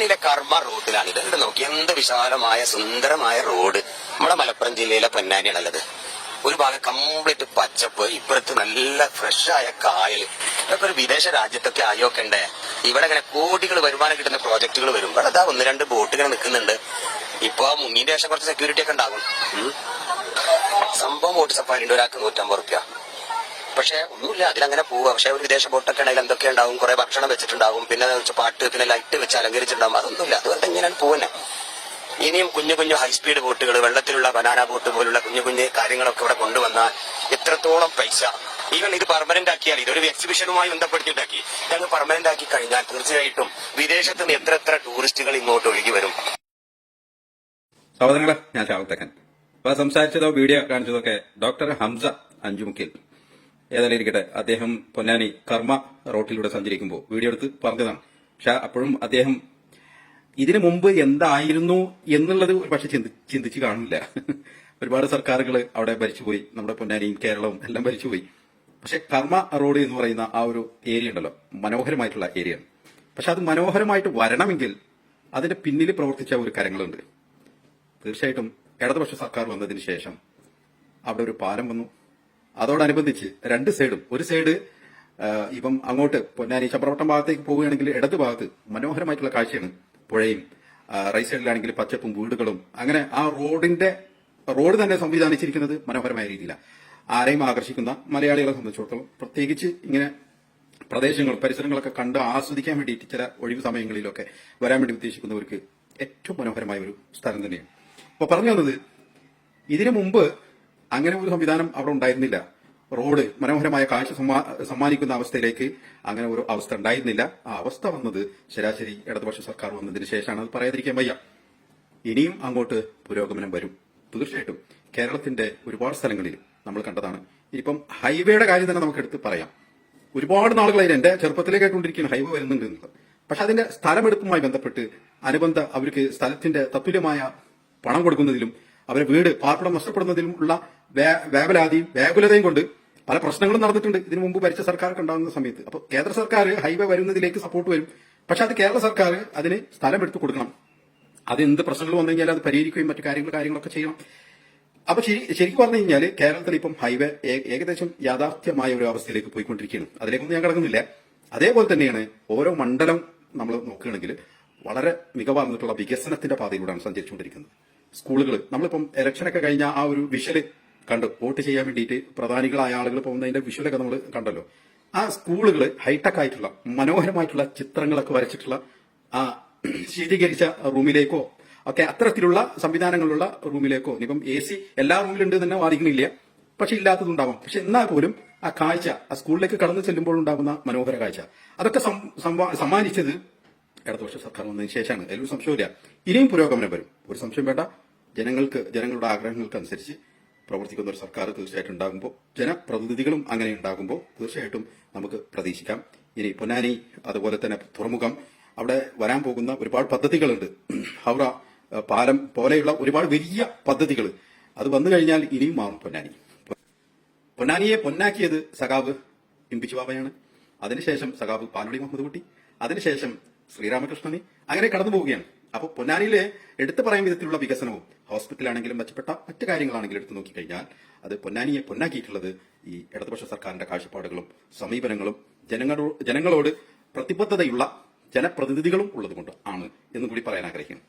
പൊന്നാനിയിലെ കർമ്മ റോഡിലാണ്. ഇത് നോക്കി? എന്ത് വിശാലമായ സുന്ദരമായ റോഡ്. നമ്മുടെ മലപ്പുറം ജില്ലയിലെ പൊന്നാനിയാണുള്ളത്. ഒരു ഭാഗം കംപ്ലീറ്റ് പച്ചപ്പ് ഇപ്പുറത്ത് നല്ല ഫ്രഷായ കായൽ. ഇതൊക്കെ ഒരു വിദേശ രാജ്യത്തൊക്കെ ആയോക്കണ്ടേ? ഇവിടെ ഇങ്ങനെ കോടികൾ വരുമാനം കിട്ടുന്ന പ്രോജക്റ്റുകൾ വരും. ഇവിടെ അതാ ഒന്ന് രണ്ട് ബോട്ടുകൾ നിൽക്കുന്നുണ്ട്. ഇപ്പൊ മുന്നിന്റെ ശേഷം കുറച്ച് സെക്യൂരിറ്റി ഒക്കെ ഉണ്ടാകും. സംഭവം ബോട്ട് സഫാരിന്റെ ഒരാൾക്ക് നൂറ്റമ്പത് റുപ്യ. പക്ഷെ ഒന്നുമില്ല. അതിലങ്ങനെ പോവുക. പക്ഷെ ഒരു വിദേശ ബോട്ടൊക്കെ ഉണ്ടെങ്കിൽ എന്തൊക്കെ ഉണ്ടാവും? കുറെ ഭക്ഷണം വെച്ചിട്ടുണ്ടാവും. പിന്നെ പാട്ട് പിന്നെ ലൈറ്റ് വെച്ച് അലങ്കരിച്ചിട്ടുണ്ടാവും. അതൊന്നുമില്ല. അതുകൊണ്ട് ഇങ്ങനെയാണ് പോവുന്നത് ഇനിയും കുഞ്ഞു കുഞ്ഞു ഹൈസ്പീഡ് ബോട്ടുകൾ വെള്ളത്തിലുള്ള ബനാന ബോട്ട് പോലുള്ള കുഞ്ഞു കുഞ്ഞു കാര്യങ്ങളൊക്കെ ഇവിടെ കൊണ്ടുവന്നാൽ എത്രത്തോളം പൈസ? ഈവൻ ഇത് പെർമനന്റ് ആക്കിയാൽ ഇതൊരു എക്സിബിഷനുമായി ബന്ധപ്പെടുത്തിയിട്ടാക്കി ഞങ്ങൾ പെർമനന്റ് ആക്കി കഴിഞ്ഞാൽ തീർച്ചയായിട്ടും വിദേശത്ത് നിന്ന് എത്ര എത്ര ടൂറിസ്റ്റുകൾ ഇങ്ങോട്ട് ഒഴുകി വരും. സഹോദരങ്ങളെ ഞാൻ ഷാവുത്തക്കൻ അപ്പൊ സംസാരിച്ചതോ വീഡിയോ കാണിച്ചതൊക്കെ ഡോക്ടർ ഹംസ അഞ്ചുമുക്കിൽ. ഏതായാലും ഇരിക്കട്ടെ. അദ്ദേഹം പൊന്നാനി കർമ്മ റോട്ടിലൂടെ സഞ്ചരിക്കുമ്പോൾ വീഡിയോ എടുത്ത് പറഞ്ഞതാണ്. പക്ഷെ അപ്പോഴും അദ്ദേഹം ഇതിനു മുമ്പ് എന്തായിരുന്നു എന്നുള്ളത് പക്ഷെ ചിന്തി ചിന്തിച്ച് കാണില്ല. ഒരുപാട് സർക്കാരുകൾ അവിടെ ഭരിച്ചുപോയി. നമ്മുടെ പൊന്നാനിയും കേരളവും എല്ലാം ഭരിച്ചുപോയി. പക്ഷെ കർമ്മ റോഡ് എന്ന് പറയുന്ന ആ ഒരു ഏരിയ ഉണ്ടല്ലോ. മനോഹരമായിട്ടുള്ള ഏരിയ. പക്ഷെ അത് മനോഹരമായിട്ട് വരണമെങ്കിൽ അതിന്റെ പിന്നിൽ പ്രവർത്തിച്ച ഒരു കാര്യങ്ങളുണ്ട് തീർച്ചയായിട്ടും ഇടതുപക്ഷ സർക്കാർ വന്നതിന് ശേഷം അവിടെ ഒരു പാലം വന്നു. അതോടനുബന്ധിച്ച് രണ്ട് സൈഡും. ഒരു സൈഡ് ഇപ്പം അങ്ങോട്ട് പൊന്നാനി ചപ്രവട്ടം ഭാഗത്തേക്ക് പോവുകയാണെങ്കിൽ ഇടത് ഭാഗത്ത് മനോഹരമായിട്ടുള്ള കാഴ്ചയാണ് പുഴയും റൈറ്റ് സൈഡിലാണെങ്കിൽ പച്ചപ്പും വീടുകളും. അങ്ങനെ ആ റോഡിന്റെ റോഡ് തന്നെ സംവിധാനിച്ചിരിക്കുന്നത് മനോഹരമായ രീതിയിലാണ് ആരെയും ആകർഷിക്കുന്ന മലയാളികളെ സംബന്ധിച്ചിടത്തോളം പ്രത്യേകിച്ച് ഇങ്ങനെ പ്രദേശങ്ങളും പരിസരങ്ങളൊക്കെ കണ്ട് ആസ്വദിക്കാൻ വേണ്ടിയിട്ട് ചില ഒഴിവ് സമയങ്ങളിലൊക്കെ വരാൻ വേണ്ടി ഉദ്ദേശിക്കുന്നവർക്ക് ഏറ്റവും മനോഹരമായ ഒരു സ്ഥലം തന്നെയാണ്. അപ്പൊ പറഞ്ഞു വന്നത് ഇതിനു മുമ്പ് അങ്ങനെ ഒരു സംവിധാനം അവിടെ ഉണ്ടായിരുന്നില്ല. റോഡ് മനോഹരമായ കാഴ്ച സമ്മാ- സമ്മാനിക്കുന്ന അവസ്ഥയിലേക്ക് അങ്ങനെ ഒരു അവസ്ഥ ഉണ്ടായിരുന്നില്ല. ആ അവസ്ഥ വന്നത് ശരാശരി ഇടതുപക്ഷ സർക്കാർ വന്നതിന് ശേഷമാണ്. അത് പറയാതിരിക്കാൻ വയ്യ. ഇനിയും അങ്ങോട്ട് പുരോഗമനം വരും. തീർച്ചയായിട്ടും കേരളത്തിന്റെ ഒരുപാട് സ്ഥലങ്ങളിൽ നമ്മൾ കണ്ടതാണ്. ഇപ്പം ഹൈവേയുടെ കാര്യം തന്നെ നമുക്ക് എടുത്ത് പറയാം. ഒരുപാട് നാളുകളായി എന്റെ ചെറുപ്പത്തിലേ കേട്ടുകൊണ്ടിരിക്കുന്ന ഹൈവേ വരുന്നുണ്ട് എന്നുള്ളത് പക്ഷെ അതിന്റെ സ്ഥലമെടുപ്പുമായി ബന്ധപ്പെട്ട് അനുബന്ധ അവർക്ക് സ്ഥലത്തിന്റെ തത്തുല്യമായ പണം കൊടുക്കുന്നതിലും അവരെ വീട് പാർപ്പിടം നഷ്ടപ്പെടുന്നതിലും ഉള്ള വേവലാതിയും വ്യാകുലതയും കൊണ്ട് പല പ്രശ്നങ്ങളും നടന്നിട്ടുണ്ട്. ഇതിനു മുമ്പ് ഭരിച്ച സർക്കാരൊക്കെ ഉണ്ടാകുന്ന സമയത്ത്. അപ്പോൾ കേന്ദ്ര സർക്കാർ ഹൈവേ വരുന്നതിലേക്ക് സപ്പോർട്ട് വരും. പക്ഷെ അത് കേരള സർക്കാർ അതിന് സ്ഥലം എടുത്തു കൊടുക്കണം. അത് എന്ത് പ്രശ്നങ്ങൾ വന്നു കഴിഞ്ഞാൽ അത് പരിഹരിക്കുകയും മറ്റു കാര്യങ്ങൾ കാര്യങ്ങളൊക്കെ ചെയ്യണം. അപ്പൊ ശരി ശരിക്കും പറഞ്ഞു കഴിഞ്ഞാൽ കേരളത്തിൽ ഇപ്പം ഹൈവേ ഏകദേശം യാഥാർത്ഥ്യമായ ഒരു അവസ്ഥയിലേക്ക് പോയിക്കൊണ്ടിരിക്കുകയാണ്. അതിലേക്കൊന്നും ഞാൻ കിടക്കുന്നില്ല. അതേപോലെ തന്നെയാണ് ഓരോ മണ്ഡലം നമ്മൾ നോക്കുകയാണെങ്കിൽ വളരെ മികവാർന്നിട്ടുള്ള വികസനത്തിന്റെ പാതയിലൂടെയാണ് സഞ്ചരിച്ചുകൊണ്ടിരിക്കുന്നത്. സ്കൂളുകൾ നമ്മളിപ്പം ഇലക്ഷനൊക്കെ കഴിഞ്ഞ ആ ഒരു വിഷൽ കണ്ടു വോട്ട് ചെയ്യാൻ വേണ്ടിയിട്ട് പ്രധാനികളായ ആളുകൾ പോകുന്നതിന്റെ വിഷലൊക്കെ നമ്മൾ കണ്ടല്ലോ. ആ സ്കൂളുകൾ ഹൈടെക് ആയിട്ടുള്ള മനോഹരമായിട്ടുള്ള ചിത്രങ്ങളൊക്കെ വരച്ചിട്ടുള്ള ആ ശീതീകരിച്ച റൂമിലേക്കോ ഒക്കെ അത്തരത്തിലുള്ള സംവിധാനങ്ങളുള്ള റൂമിലേക്കോ ഇനിയിപ്പം എ സി എല്ലാ റൂമിലുണ്ട് തന്നെ വാദിക്കുന്നില്ല. പക്ഷെ ഇല്ലാത്തതുണ്ടാവാം. പക്ഷെ എന്നാൽ പോലും ആ കാഴ്ച ആ സ്കൂളിലേക്ക് കടന്നു ചെല്ലുമ്പോൾ ഉണ്ടാകുന്ന മനോഹര കാഴ്ച. അതൊക്കെ സമ്മാനിച്ചത് ഇടതുപക്ഷ സർക്കാർ വന്നതിന് ശേഷമാണ്. അതിലൊരു സംശയമില്ല ഇനിയും പുരോഗമനം വരും. ഒരു സംശയം വേണ്ട. ജനങ്ങൾക്ക് ജനങ്ങളുടെ ആഗ്രഹങ്ങൾക്ക് അനുസരിച്ച് പ്രവർത്തിക്കുന്ന ഒരു സർക്കാർ തീർച്ചയായിട്ടും ഉണ്ടാകുമ്പോൾ ജനപ്രതിനിധികളും അങ്ങനെ ഉണ്ടാകുമ്പോൾ തീർച്ചയായിട്ടും നമുക്ക് പ്രതീക്ഷിക്കാം. ഇനി പൊന്നാനി അതുപോലെ തന്നെ തുറമുഖം അവിടെ വരാൻ പോകുന്ന ഒരുപാട് പദ്ധതികളുണ്ട്. ഹൗറ പാലം പോലെയുള്ള ഒരുപാട് വലിയ പദ്ധതികൾ. അത് വന്നു കഴിഞ്ഞാൽ ഇനിയും മാറും പൊന്നാനി. പൊന്നാനിയെ പൊന്നാക്കിയത് സഖാവ് ഇമ്പിച്ചു ബാബയാണ്. അതിനുശേഷം സഖാവ് പാനോളി മുഹമ്മദ് കുട്ടി. അതിനുശേഷം ശ്രീരാമകൃഷ്ണനെ. അങ്ങനെ കടന്നു പോവുകയാണ് അപ്പോൾ പൊന്നാനിയിലെ എടുത്തു പറയാൻ വിധത്തിലുള്ള വികസനവും ഹോസ്പിറ്റലാണെങ്കിലും മെച്ചപ്പെട്ട മറ്റു കാര്യങ്ങളാണെങ്കിലും എടുത്തു നോക്കിക്കഴിഞ്ഞാൽ അത് പൊന്നാനിയെ പൊന്നാക്കിയിട്ടുള്ളത് ഈ ഇടതുപക്ഷ സർക്കാരിന്റെ കാഴ്ചപ്പാടുകളും സമീപനങ്ങളും ജനങ്ങളോട് ജനങ്ങളോട് പ്രതിബദ്ധതയുള്ള ജനപ്രതിനിധികളും ഉള്ളതുകൊണ്ട് ആണ് എന്നും കൂടി പറയാൻ ആഗ്രഹിക്കുന്നു.